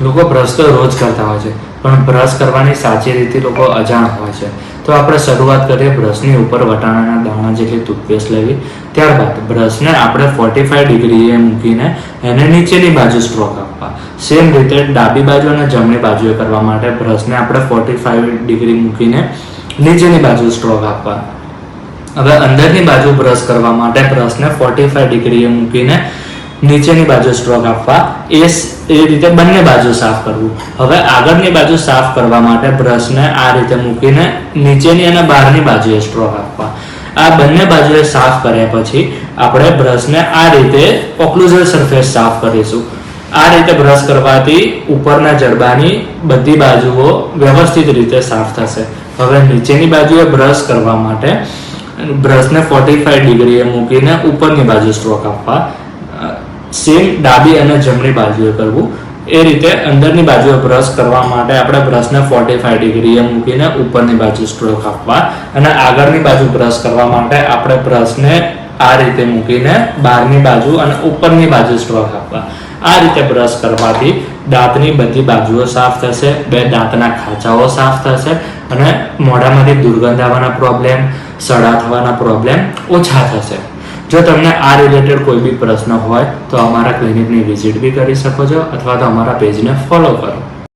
લોકો બ્રશ તો રોજ કરતા હોય છે. પણ બ્રશ કરવાની સાચી રીતે લોકો અજાણ હોય છે. તો આપણે શરૂઆત કરીએ બ્રશની ઉપર વટાણાના દાણા જેટલી ટૂથપેસ્ટ લેવી. ત્યારબાદ બ્રશને આપણે ફોર્ટી ફાઈવ ડિગ્રીએ મૂકીને એને નીચેની બાજુ સ્ટ્રોક આપવા. સેમ રીતે ડાબી બાજુ અને જમણી બાજુએ કરવા માટે બ્રશને આપણે ફોર્ટી ફાઈવ ડિગ્રી મૂકીને નીચેની બાજુ સ્ટ્રોક આપવા. હવે અંદરની બાજુ બ્રશ કરવા માટે બ્રશને ફોર્ટી ફાઈવ ડિગ્રીએ મૂકીને નીચેની બાજુ સ્ટ્રોક આપવા. એ એ રીતે બંને બાજુ સાફ કરવું. હવે આગળની બાજુ સાફ કરવા માટે બ્રશને આ રીતે મૂકીને નીચેની અને બહારની બાજુએ સ્ટ્રોક આપવા. આ બંને બાજુએ સાફ કર્યા પછી આપણે બ્રશને આ રીતે ઓક્લુઝલ સરફેસ સાફ કરીશું. આ રીતે બ્રશ કરવાથી ઉપરના જડબાની બધી બાજુઓ વ્યવસ્થિત રીતે સાફ થશે. હવે નીચેની બાજુએ બ્રશ કરવા માટે બ્રશને ફોર્ટી ફાઈવ ડિગ્રીએ મૂકીને ઉપરની બાજુ સ્ટ્રોક આપવા. સેમ ડાબી અને જમણી બાજુએ કરવું. એ રીતે અંદરની બાજુએ બ્રશ કરવા માટે આપણે બ્રશને ફોર્ટી ફાઈવ ડિગ્રીએ મૂકીને ઉપરની બાજુ સ્ટ્રોક આપવા. અને આગળની બાજુ બ્રશ કરવા માટે આપણે બ્રશને આ રીતે મૂકીને બહારની બાજુ અને ઉપરની બાજુ સ્ટ્રોક આપવા. આ રીતે બ્રશ કરવાથી દાંતની બધી બાજુઓ સાફ થશે, બે દાંતના ખાંચાઓ સાફ થશે અને મોઢામાંથી દુર્ગંધ આવવાના પ્રોબ્લેમ સડા થવાના પ્રોબ્લેમ ઓછા થશે. જો તમને આ રિલેટેડ કોઈ બી પ્રશ્ન હોય, તો અમારા ક્લિનિકની વિઝિટ બી કરી શકો છો, અથવા તો અમારા પેજને ફોલો કરો.